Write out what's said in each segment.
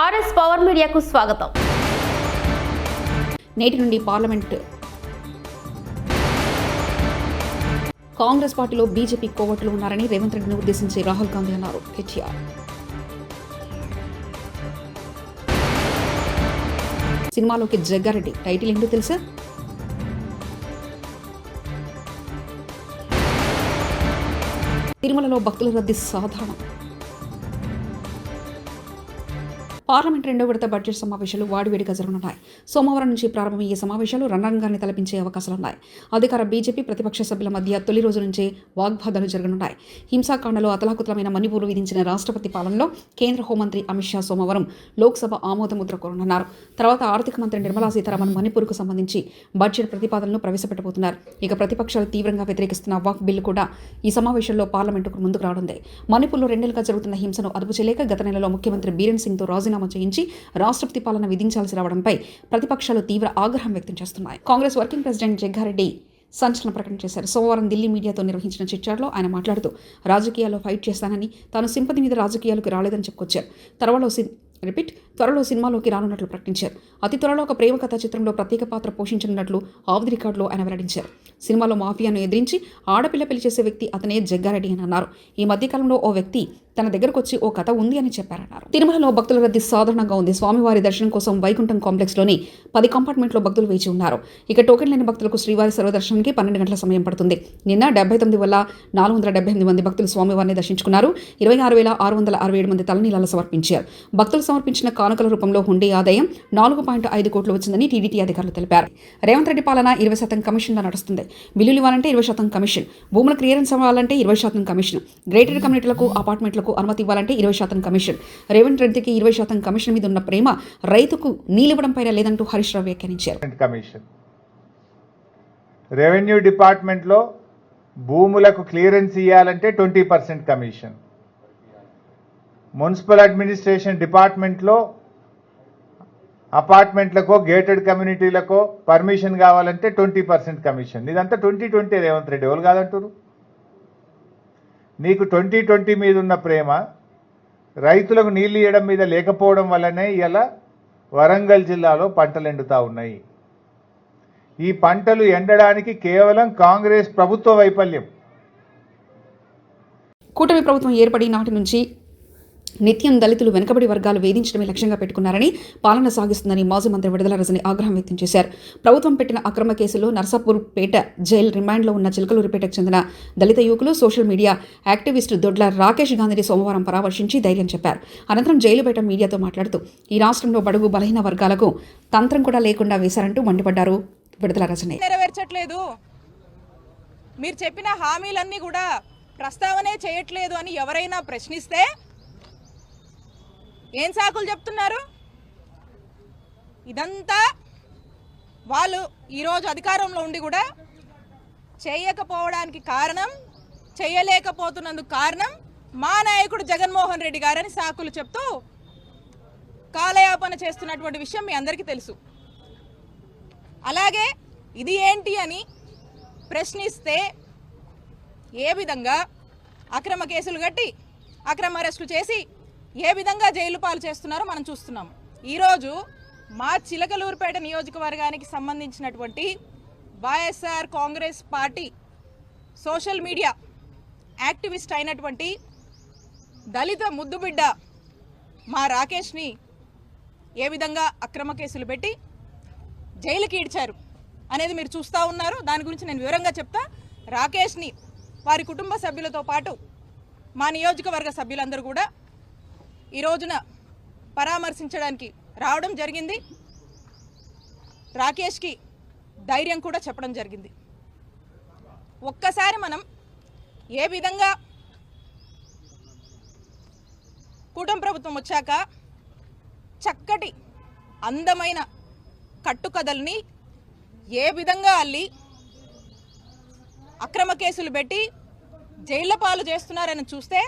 RS power మీడియాకు స్వాగతం. నేటి నుండి పార్లమెంట్ కాంగ్రెస్ పార్టీలో బీజేపీ కోవట్లు ఉన్నారని రేవంత్ రెడ్డిని ఉద్దేశించి రాహుల్ గాంధీ అన్నారు కేటీఆర్. సినిమాలోకి జగ్గారెడ్డి టైటిల్ ఏంటో తెలుసా? తిరుమలలో భక్తుల రద్దీ సాధారణం. పార్లమెంట్ రెండో విడత బడ్జెట్ సమావేశాలు వాడివేడిగా జరగనున్నాయి. సోమవారం నుంచి ప్రారంభమయ్యే సమావేశాలు రణరంగాన్ని తలపించే అవకాశాలున్నాయి. అధికార బీజేపీ ప్రతిపక్ష సభ్యుల మధ్య తొలి రోజు నుంచే వాగ్వాదాలు జరగనున్నాయి. హింసాకాండలో అతలాకుతలమైన మణిపూర్ విధించిన రాష్ట్రపతి పాలనలో కేంద్ర హోంమంత్రి అమిత్ షా సోమవారం లోక్సభ ఆమోదముద్ర కోరనున్నారు తర్వాత ఆర్థిక మంత్రి నిర్మలా సీతారామన్ మణిపూర్కు సంబంధించి బడ్జెట్ ప్రతిపాదనలు ప్రవేశపెట్టబోతున్నారు. ఇక ప్రతిపక్షాలు తీవ్రంగా వ్యతిరేకిస్తున్న వాక్ బిల్లు కూడా ఈ సమావేశంలో పార్లమెంటుకు ముందుకు రానుంది. మణిపూర్లో రెండేళ్ళుగా జరుగుతున్న హింసను అదుపు చేయలేక గత నెలలో ముఖ్యమంత్రి బీరెన్ సింగ్తో రాజీనామా చేయించి రాష్ట్రపతి పాలన విధించాల్సి రావడంపై ప్రతిపక్షాలు తీవ్ర ఆగ్రహం వ్యక్తం చేస్తున్నాయి. కాంగ్రెస్ వర్కింగ్ ప్రెసిడెంట్ జగ్గారెడ్డి సంచలన ప్రకటన చేశారు. సోమవారం ఢిల్లీ మీడియాతో నిర్వహించిన చిట్చాట్లో ఆయన మాట్లాడుతూ రాజకీయాల్లో ఫైట్ చేస్తానని తాను సింపతి మీద రాజకీయాలకు రాలేదని చెప్పుకొచ్చారు. త్వరలో రిపీట్ త్వరలో సినిమాలోకి రానున్నట్లు ప్రకటించారు. అతి త్వరలో ఒక ప్రేమ కథా చిత్రంలో ప్రత్యేక పాత్ర పోషించనున్నట్లు ఆఫ్ ది రికార్డులో ఆయన వెల్లడించారు. సినిమాలో మాఫియాను ఎదిరించి ఆడపిల్ల పెళ్ళి చేసే వ్యక్తి అతనే జగ్గారెడ్డి అని అన్నారు. ఈ మధ్యకాలంలో ఓ వ్యక్తి తన దగ్గరకు వచ్చి ఓ కథ ఉంది అని చెప్పారన్నారు. తిరుమలలో భక్తుల రద్దీ సాధారణంగా ఉంది. స్వామివారి దర్శనం కోసం వైకుంఠం కాంప్లెక్స్లోని పది కంపార్ట్మెంట్లో భక్తులు వేచి ఉన్నారు. ఇక టోకెన్ లేని భక్తులకు శ్రీవారి సర్వదర్శనంకి పన్నెండు గంటల సమయం పడుతుంది. నిన్న డెబ్బై తొమ్మిది వల్ల నాలుగు వందల డెబ్బై ఎనిమిది మంది భక్తులు స్వామివారిని దర్శించుకున్నారు. ఇరవై ఆరు వేల ఆరు వందల అరవై ఏడు మంది తలనీలాలు సమర్పించారు. భక్తులు సమర్పించిన కానుకల రూపంలో హుండీ ఆదాయం నాలుగు పాయింట్ ఐదు కోట్లు వచ్చిందని టీడీటీ అధికారులు తెలిపారు. రేవంత్ రెడ్డి పాలన ఇరవై శాతం కమిషన్లో నడుస్తుంది. బిల్లులు ఇవ్వాలంటే ఇరవై శాతం కమిషన్. భూముల క్లియరెన్స్ అవ్వాలంటే ఇరవై శాతం కమిషన్. గ్రేటెడ్ కమ్యూనిటీలకు రైతులకు అనుమతి ఇవ్వాలంటే ఇరవై శాతం కమిషన్. రేవంత్ రెడ్డికి ఇరవై శాతం కమిషన్ మీద ఉన్న ప్రేమ రైతుకు నీలివ్వడం పైన లేదంటూ హరీష్ రావు వ్యాఖ్యానించారు. కమిషన్. రెవెన్యూ డిపార్ట్మెంట్లో భూములకు క్లియరెన్స్ ఇవ్వాలంటే twenty percent commission. Municipal administration డిపార్ట్మెంట్లో అపార్ట్మెంట్లకో గేటెడ్ కమ్యూనిటీలకో పర్మిషన్ కావాలంటే ట్వంటీ పర్సెంట్ కమిషన్. ఇదంతా ట్వంటీ ట్వంటీ రేవంత్ రెడ్డి ఎవరు కాదంటారు నీకు ట్వంటీ ట్వంటీ మీద ఉన్న ప్రేమ రైతులకు నీళ్ళు ఇవ్వడం మీద లేకపోవడం వల్లనే ఇలా వరంగల్ జిల్లాలో పంటలు ఎండుతా ఉన్నాయి. ఈ పంటలు ఎండడానికి కేవలం కాంగ్రెస్ ప్రభుత్వ వైఫల్యం. కూటమి ప్రభుత్వం ఏర్పడి నాటి నుంచి నిత్యం దళితులు వెనుకబడి వర్గాలు వేధించడమే లక్ష్యంగా పెట్టుకున్నారని పాలన సాగిస్తుందని మాజీ మంత్రి విడుదల రజని ఆగ్రహం వ్యక్తం చేశారు. ప్రభుత్వం పెట్టిన అక్రమ కేసులో నర్సాపూర్ పేట జైల్ రిమాండ్లో ఉన్న చిలకలూరిపేటకు చెందిన దళిత యువకులు social media activist Dodla Rakesh గాంధీని సోమవారం పరామర్శించి ధైర్యం చెప్పారు. అనంతరం జైలు బయట మీడియాతో మాట్లాడుతూ ఈ రాష్ట్రంలో బడుగు బలహీన వర్గాలకు తంత్రం కూడా లేకుండా వేశారంటూ మండిపడ్డారు. విడుదల రజని. నెరవేర్చట్లేదు. మీరు చెప్పిన హామీలన్నీ కూడా ప్రస్తావనే చేయట్లేదు అని ఎవరైనా ప్రశ్నిస్తే ఏం సాకులు చెప్తున్నారు? ఇదంతా వాళ్ళు ఈరోజు అధికారంలో ఉండి కూడా చేయకపోవడానికి కారణం చేయలేకపోతున్నందుకు కారణం మా నాయకుడు జగన్మోహన్ రెడ్డి గారని సాకులు చెప్తూ కాలయాపన చేస్తున్నటువంటి విషయం మీ అందరికీ తెలుసు. అలాగే ఇది ఏంటి అని ప్రశ్నిస్తే ఏ విధంగా అక్రమ కేసులు కట్టి అక్రమ అరెస్టులు చేసి ఏ విధంగా జైలు పాలు చేస్తున్నారో మనం చూస్తున్నాం. ఈరోజు మా చిలకలూరుపేట నియోజకవర్గానికి సంబంధించినటువంటి YSR Congress party social media activist అయినటువంటి దళిత ముద్దుబిడ్డ మా రాకేష్ని ఏ విధంగా అక్రమ కేసులు పెట్టి జైలుకి ఈడ్చారు అనేది మీరు చూస్తూ ఉన్నారు. దాని గురించి నేను వివరంగా చెప్తా. రాకేష్ని వారి కుటుంబ సభ్యులతో పాటు మా నియోజకవర్గ సభ్యులందరూ కూడా ఈ రోజున పరామర్శించడానికి రావడం జరిగింది. రాకేష్కి ధైర్యం కూడా చెప్పడం జరిగింది. ఒక్కసారి మనం ఏ విధంగా కూటమి ప్రభుత్వం వచ్చాక చక్కటి అందమైన కట్టుకథల్ని ఏ విధంగా అల్లి అక్రమ కేసులు పెట్టి జైళ్ళ పాలు చేస్తున్నారని చూస్తే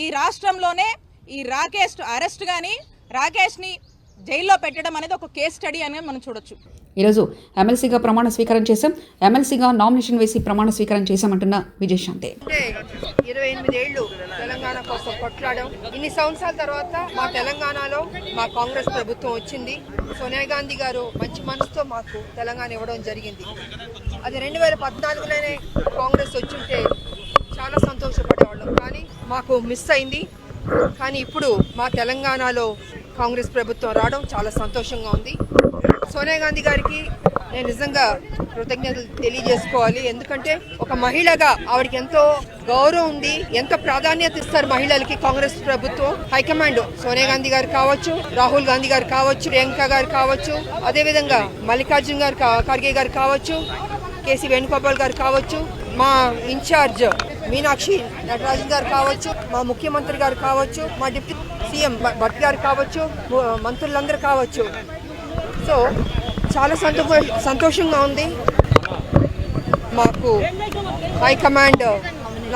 ఈ రాష్ట్రంలోనే ఈ రాకేష్ అరెస్ట్ కానీ రాకేష్ని జైల్లో పెట్టడం అనేది ఒక కేస్ స్టడీ అనేది మనం చూడొచ్చు. ఈరోజు ఎమ్మెల్సీగా ప్రమాణ స్వీకారం చేశాం. ఎమ్మెల్సీగా నామినేషన్ వేసి ప్రమాణ స్వీకారం చేశామంటున్న విజయశాంతి అంటే ఇరవై ఎనిమిదేళ్ళు తెలంగాణ కోసం కొట్లాడాం. ఇన్ని సంవత్సరాల తర్వాత మా తెలంగాణలో మా కాంగ్రెస్ ప్రభుత్వం వచ్చింది. సోనియా గాంధీ గారు మంచి మనసుతో మాకు తెలంగాణ ఇవ్వడం జరిగింది. అది రెండు వేల పద్నాలుగులోనే కాంగ్రెస్ వచ్చుంటే చాలా సంతోషపడేవాళ్ళం. కానీ మాకు మిస్ అయింది. కానీ ఇప్పుడు మా తెలంగాణలో కాంగ్రెస్ ప్రభుత్వం రావడం చాలా సంతోషంగా ఉంది. సోనియా గాంధీ గారికి నేను నిజంగా కృతజ్ఞతలు తెలియజేసుకోవాలి. ఎందుకంటే ఒక మహిళగా ఆవిడకి ఎంతో గౌరవం ఉంది ఎంత ప్రాధాన్యత ఇస్తారు మహిళలకి కాంగ్రెస్ ప్రభుత్వం. హైకమాండ్ సోనియా గాంధీ గారు కావచ్చు రాహుల్ గాంధీ గారు కావచ్చు ప్రియాంక గారు కావచ్చు అదేవిధంగా మల్లికార్జున్ గారు కా- ఖర్గే గారు కావచ్చు కేసీ వేణుగోపాల్ గారు కావచ్చు మా ఇన్ఛార్జ్ మీనాక్షి నటరాజన్ గారు కావచ్చు మా ముఖ్యమంత్రి గారు కావచ్చు మా డిప్యూటీ సీఎం భట్ గారు కావచ్చు మంత్రులందరూ కావచ్చు. సో చాలా సంతోష సంతోషంగా ఉంది. మాకు హైకమాండ్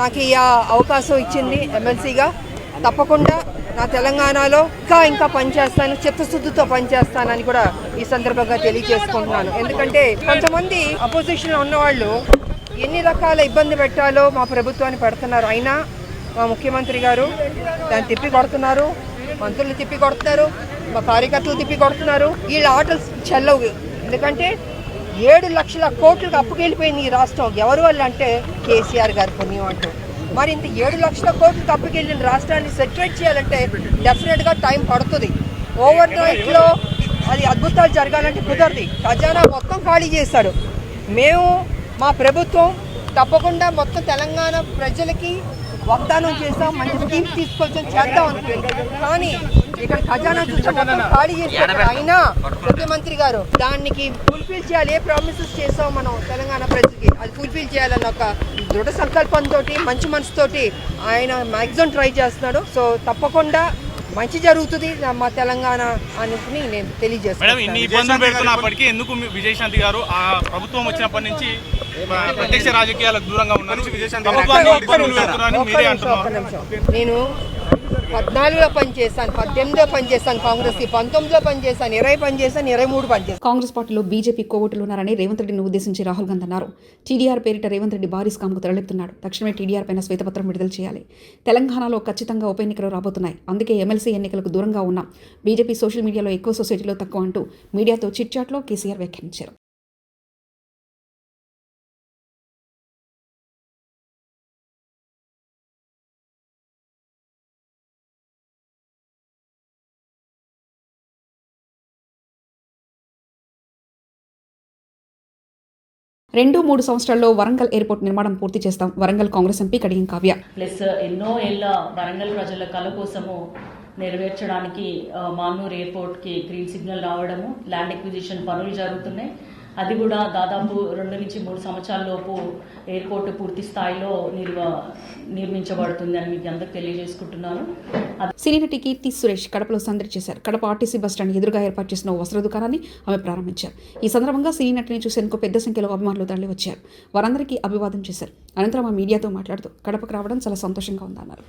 నాకు ఈ అవకాశం ఇచ్చింది ఎమ్మెల్సీగా. తప్పకుండా నా తెలంగాణలో ఇంకా ఇంకా పనిచేస్తాను చిత్తశుద్ధితో పనిచేస్తానని కూడా ఈ సందర్భంగా తెలియజేసుకుంటున్నాను. ఎందుకంటే కొంతమంది అపోజిషన్లో ఉన్నవాళ్ళు ఎన్ని రకాల ఇబ్బంది పెట్టాలో మా ప్రభుత్వాన్ని పెడుతున్నారు. అయినా మా ముఖ్యమంత్రి గారు దాన్ని తిప్పి కొడుతున్నారు. మంత్రులు తిప్పి కొడుతున్నారు. మా కార్యకర్తలు తిప్పి కొడుతున్నారు. వీళ్ళ ఆటలు చెల్లవు. ఎందుకంటే ఏడు లక్షల కోట్లకు అప్పుకెళ్ళిపోయింది ఈ రాష్ట్రం. ఎవరి వల్ల అంటే కేసీఆర్ గారి పుణ్యం అంటూ. మరి ఇంత ఏడు లక్షల కోట్లకు అప్పుకెళ్ళిన రాష్ట్రాన్ని సెటిల్ చేయాలంటే డెఫినెట్గా టైం పడుతుంది. ఓవర్ నైట్లో అది అద్భుతాలు జరగాలంటే కుదరదు. ఖజానా మొత్తం ఖాళీ చేశాడు. మేము మా ప్రభుత్వం తప్పకుండా మొత్తం తెలంగాణ ప్రజలకి వాగ్దానం చేస్తాం మంచి స్కీమ్స్ తీసుకొచ్చాం చేద్దాం అనుకుంది కానీ ఇక్కడ ఖజానా చూసి మొత్తం ఖాళీ చేశారు అయినా ముఖ్యమంత్రి గారు దానికి ఫుల్ఫిల్ చేయాలి ఏ ప్రామిసెస్ చేస్తాం మనం తెలంగాణ ప్రజలకి? అది ఫుల్ఫిల్ చేయాలన్న ఒక దృఢ సంకల్పంతో మంచి మనసుతోటి ఆయన మ్యాక్సిమం ట్రై చేస్తున్నాడు. సో తప్పకుండా మంచి జరుగుతుంది. మా తెలంగాణ అనుకుని నేను ఇన్ని తెలియజేస్తాను ఇబ్బందులు పెడుతున్నప్పటికీ ఎందుకు విజయశాంతి గారు ఆ ప్రభుత్వం వచ్చినప్పటి నుంచి ప్రత్యక్ష రాజకీయాలకు దూరంగా నిమిషం. నేను పద్నాలుగులో పనిచేశాను పద్దెనిమిదిలో పనిచేశాను కాంగ్రెస్కి పంతొమ్మిదిలో పనిచేశాను ఇరవై పనిచేశాను ఇరవై మూడు పనిచేశాను. కాంగ్రెస్ పార్టీలో బీజేపీ కోవటులు ఉన్నారని రేవంత్ రెడ్డిని ఉద్దేశించి రాహుల్ గాంధీ అన్నారు. టీడీఆర్ పేరిట రేవంత్ రెడ్డి భారీ స్కామ్కు తరలిపుతున్నాడు. తక్షణమే టీడీఆర్ పైన శ్వేతపత్రం విడుదల చేయాలి. తెలంగాణలో ఖచ్చితంగా ఉప ఎన్నికలు రాబోతున్నాయి. అందుకే ఎమ్మెల్సీ ఎన్నికలకు దూరంగా ఉన్నాం. బీజేపీ సోషల్ మీడియాలో ఎక్కువ సొసైటీలో తక్కువ అంటూ మీడియాతో చిట్చాట్లో కేసీఆర్ వ్యాఖ్యానించారు. రెండు మూడు సంవత్సరాల్లో వరంగల్ ఎయిర్పోర్ట్ నిర్మాణం పూర్తి చేస్తాం. Warangal Congress MP Kadiyam Kavya. Plus ఎన్నో ఏళ్ళ వరంగల్ ప్రజల కళ కోసము నెరవేర్చడానికి ఆ, ఎయిర్పోర్ట్ ఎయిర్పోర్ట్కి గ్రీన్ సిగ్నల్ రావడము ల్యాండ్ ఎక్విజిషన్ పనులు జరుగుతున్నాయి. అది కూడా దాదాపు రెండు నుంచి మూడు సంవత్సరాల లోపు ఎయిర్పోర్ట్ పూర్తి స్థాయిలో నిర్వ నిర్మించబడుతుంది అని మీకు అందరికి తెలియజేసుకుంటున్నాను. సినీనటి సినీ కీర్తి సురేష్ కడపలో సందడి చేశారు. కడప ఆర్టీసీ బస్ స్టాండ్ ఎదురుగా ఏర్పాటు చేసిన వస్త్ర దుకాణాన్ని ఆమె ప్రారంభించారు. ఈ సందర్భంగా సినీ నటిని చూసేందుకు పెద్ద సంఖ్యలో అభిమానులు తరలి వచ్చారు వారందరికీ అభివాదం చేశారు. అనంతరం ఆ మీడియాతో మాట్లాడుతూ కడపకు రావడం చాలా సంతోషంగా ఉందన్నారు.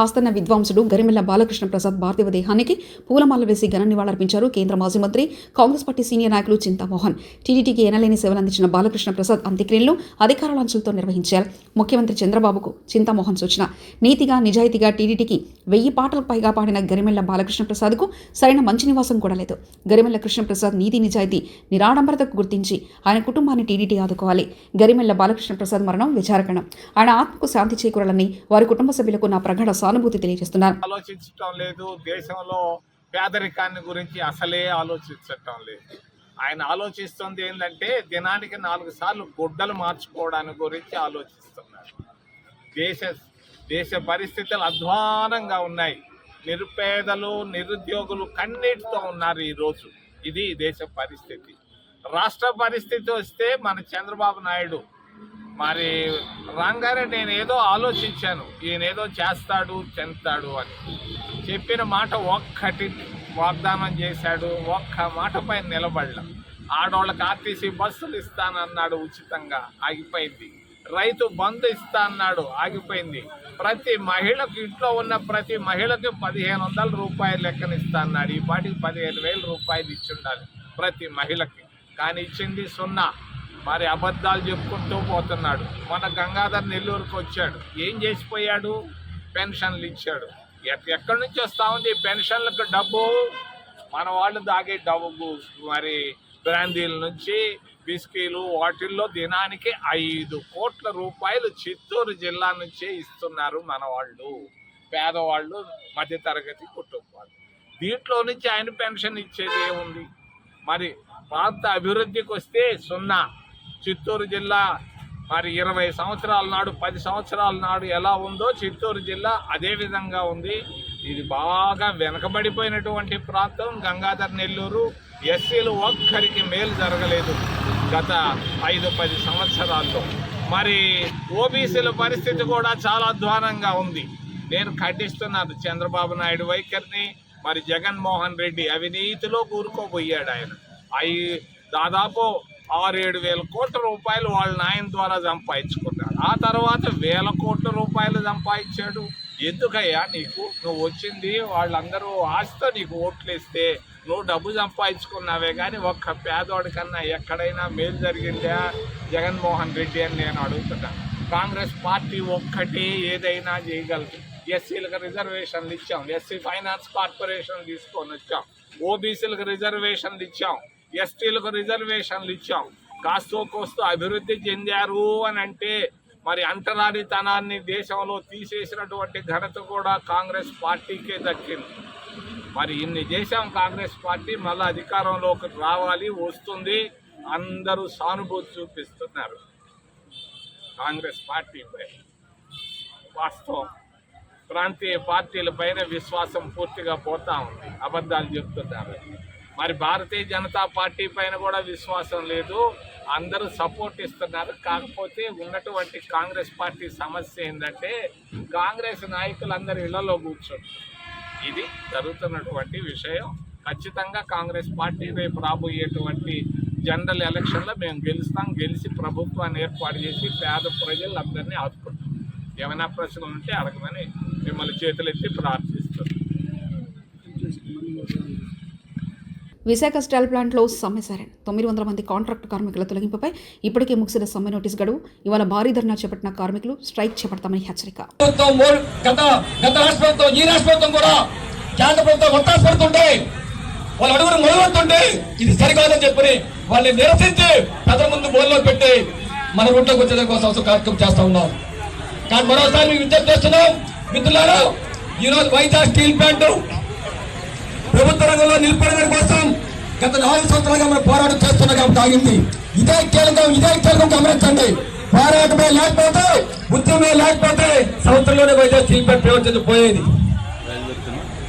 ఆస్థాన విద్వాంసుడు గరిమెల్ల బాలకృష్ణ ప్రసాద్ పార్థివ దేహానికి పూలమాల వేసి ఘన నివాళులర్పించారు కేంద్ర మాజీ మంత్రి కాంగ్రెస్ పార్టీ సీనియర్ నాయకులు చింతామోహన్ టీడీటీకి ఎనలేని సేవలందించిన బాలకృష్ణ ప్రసాద్ అంత్యక్రియలను అధికారుల అంచులతో నిర్వహించారు. ముఖ్యమంత్రి చంద్రబాబుకు చింతామోహన్ సూచన. నీతిగా నిజాయితీగా టీడీటీకి వెయ్యి పాటలకు పైగా పాడిన గరిమెల్ల బాలకృష్ణ ప్రసాద్కు సరైన మంచి నివాసం కూడా లేదు. గరిమెల్ల కృష్ణప్రసాద్ నీతి నిజాయితీ నిరాడంబరతకు గుర్తించి ఆయన కుటుంబాన్ని టీడీటీ ఆదుకోవాలి. గరిమెల్ల బాలకృష్ణ ప్రసాద్ మరణం విచారకణం ఆయన ఆత్మకు శాంతి చేకూరాలని వారి కుటుంబ సభ్యులకు నా ప్రగాఢ సానుభూతి తెలియజేస్తున్నారు. ఆలోచించటం లేదు. దేశంలో పేదరికాన్ని గురించి అసలే ఆలోచించటం లేదు. ఆయన ఆలోచిస్తుంది ఏంటంటే దినానికి నాలుగు సార్లు గుడ్డలు మార్చుకోవడానికి గురించి ఆలోచిస్తున్నారు. దేశ దేశ పరిస్థితులు అధ్వానంగా ఉన్నాయి. నిరుపేదలు నిరుద్యోగులు కన్నీటితో ఉన్నారు ఈరోజు. ఇది దేశ పరిస్థితి. రాష్ట్ర పరిస్థితి వస్తే మన చంద్రబాబు నాయుడు మరి రాగానే నేను ఏదో ఆలోచించాను ఈయన ఏదో చేస్తాడు చెందుతాడు అని. చెప్పిన మాట ఒక్కటి వాగ్దానం చేశాడు ఒక్క మాట పైన నిలబడలా. ఆడవాళ్ళకి ఆర్టీసీ బస్సులు ఇస్తానన్నాడు ఉచితంగా ఆగిపోయింది. రైతు బంధు ఇస్తా అన్నాడు ఆగిపోయింది. ప్రతి మహిళకు ఇంట్లో ఉన్న ప్రతి మహిళకి పదిహేను వందల రూపాయలు లెక్కన ఇస్తా అన్నాడు ఈ పాటికి పదిహేను వేల రూపాయలు ఇచ్చి ఉండాలి ప్రతి మహిళకి. కానీ ఇచ్చింది సున్నా. మరి అబద్ధాలు చెప్పుకుంటూ పోతున్నాడు. మన గంగాధర్ నెల్లూరుకు వచ్చాడు. ఏం చేసిపోయాడు? పెన్షన్లు ఇచ్చాడు. ఎక్కడి నుంచి వస్తా ఉంది పెన్షన్లకు డబ్బు? మన వాళ్ళు దాగే డబ్బు మరి బ్రాందీల నుంచి బిస్కీలు వాటిల్లో దినానికి ఐదు కోట్ల రూపాయలు చిత్తూరు జిల్లా నుంచే ఇస్తున్నారు మన వాళ్ళు. పేదవాళ్ళు మధ్యతరగతి కుటుంబాలు. దీంట్లో నుంచి ఆయన పెన్షన్ ఇచ్చేది ఏముంది? మరి ప్రాంత అభివృద్ధికి వస్తే సున్నా. చిత్తూరు జిల్లా మరి ఇరవై సంవత్సరాల నాడు పది సంవత్సరాల నాడు ఎలా ఉందో చిత్తూరు జిల్లా అదే విధంగా ఉంది. ఇది బాగా వెనకబడిపోయినటువంటి ప్రాంతం గంగాధర్ నెల్లూరు. ఎస్సీలు ఒక్కరికి మేలు జరగలేదు గత ఐదు పది సంవత్సరాల్లో. మరి ఓబీసీల పరిస్థితి కూడా చాలా అధ్వానంగా ఉంది. నేను ఖండిస్తున్నాను చంద్రబాబు నాయుడు వైఖరిని. మరి జగన్మోహన్ రెడ్డి అవినీతిలో కూరుకోబోయాడు ఆయన. అవి దాదాపు ఆరేడు వేల కోట్ల రూపాయలు వాళ్ళ నాయన ద్వారా సంపాదించుకున్నాడు. ఆ తర్వాత వేల కోట్ల రూపాయలు సంపాదించాడు. ఎందుకయ్యా నీకు? నువ్వు వచ్చింది వాళ్ళందరూ ఆశతో నీకు ఓట్లేస్తే నువ్వు డబ్బు సంపాదించుకున్నావే కానీ ఒక్క పేదవాడి కన్నా ఎక్కడైనా మేలు జరిగిందా? జగన్మోహన్ రెడ్డి అని నేను అడుగుతున్నాను. కాంగ్రెస్ పార్టీ ఒక్కటే ఏదైనా చేయగలదు. ఎస్సీలకు రిజర్వేషన్లు ఇచ్చాం. ఎస్సీ ఫైనాన్స్ కార్పొరేషన్ తీసుకొని వచ్చాం. ఓబీసీలకు రిజర్వేషన్లు ఇచ్చాం. ఎస్టీలకు రిజర్వేషన్లు ఇచ్చాం. కాస్తో కోస్తో అభివృద్ధి చెందారు అని అంటే మరి అంటరానితనాన్ని దేశంలో తీసేసినటువంటి ఘనత కూడా కాంగ్రెస్ పార్టీకే దక్కింది. మరి ఇన్ని చేశాం కాంగ్రెస్ పార్టీ మళ్ళీ అధికారంలోకి రావాలి వస్తుంది అందరూ సానుభూతి చూపిస్తున్నారు. కాంగ్రెస్ పార్టీపై వాస్తవం. ప్రాంతీయ పార్టీల పైన విశ్వాసం పూర్తిగా పోతా ఉంది. అబద్ధాలు చెప్తున్నారు. మరి భారతీయ జనతా పార్టీ పైన కూడా విశ్వాసం లేదు. అందరూ సపోర్ట్ ఇస్తున్నారు. కాకపోతే ఉన్నటువంటి కాంగ్రెస్ పార్టీ సమస్య ఏంటంటే కాంగ్రెస్ నాయకులందరూ ఇళ్ళలో కూర్చోరు. ఇది జరుగుతున్నటువంటి విషయం. ఖచ్చితంగా కాంగ్రెస్ పార్టీ రేపు రాబోయేటువంటి జనరల్ ఎలక్షన్లో మేము గెలుస్తాం. గెలిచి ప్రభుత్వాన్ని ఏర్పాటు చేసి పేద ప్రజలందరినీ ఆదుకుంటాం. ఏమైనా ప్రశ్నలు ఉంటే అడగమని మిమ్మల్ని చేతులెత్తి ప్రార్థిస్తున్నాం. విశాఖ స్టీల్ ప్లాంట్లో సమ్మె సైరన్. తొమ్మిది వందల మంది కాంట్రాక్ట్ కార్మికుల తొలగింపుపై ఇప్పటికే ముగిసిన సమ్మె నోటీస్ గడువు. ఇవాళ భారీ ధర్నా చేపట్టిన కార్మికులు స్ట్రైక్ చేపడతామని హెచ్చరిక. ప్రభుత్వం ప్రభుత్వం ప్రభుత్వం మొదలవుతుంటే ఇది సరికాదని చెప్పి వాళ్ళని నిరసించి ప్రజల ముందు బోల్లో పెట్టి మన రూట్లోకి వచ్చేదాని కోసం కార్యక్రమం చేస్తా ఉన్నాం. కానీ మరోసారి విజ్ఞప్తి చేస్తున్నాం మిత్రులారా ఈరోజు వైజాగ్ స్టీల్ ప్లాంట్ ప్రభుత్వ రంగంలో నిలబడడం కోసం గత నాలుగు సంవత్సరాలుగా మనం పోరాటం చేస్తున్నాం కాబట్టి ఇదే కీలకం ఇదే కీలకం గమనించండి. పోరాటమే లేకపోతే ఉద్యమే లేకపోతే సంవత్సరంలోనే వైద్య స్టీల్ ప్లాంట్ ప్రయోజనం పోయేది.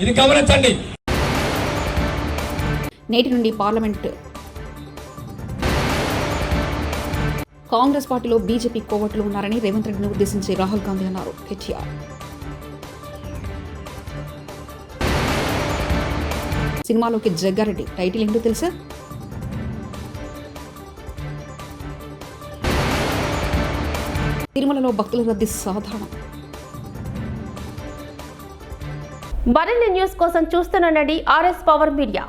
ఇది గమనించండి. నేటి నుండి పార్లమెంట్. కాంగ్రెస్ పార్టీలో బీజేపీ కోవట్లు ఉన్నారని రేవంత్ రెడ్డిని ఉద్దేశించి రాహుల్ గాంధీ అన్నారు కేటీఆర్. సినిమాలోకి జగ్గారెడ్డి. టైటిల్ ఏంటో తెలుసా? తిరుమలలో భక్తుల రద్దీ సాధారణం. మరిన్ని న్యూస్ కోసం చూస్తుండండి ఆర్ఎస్ పవర్ మీడియా.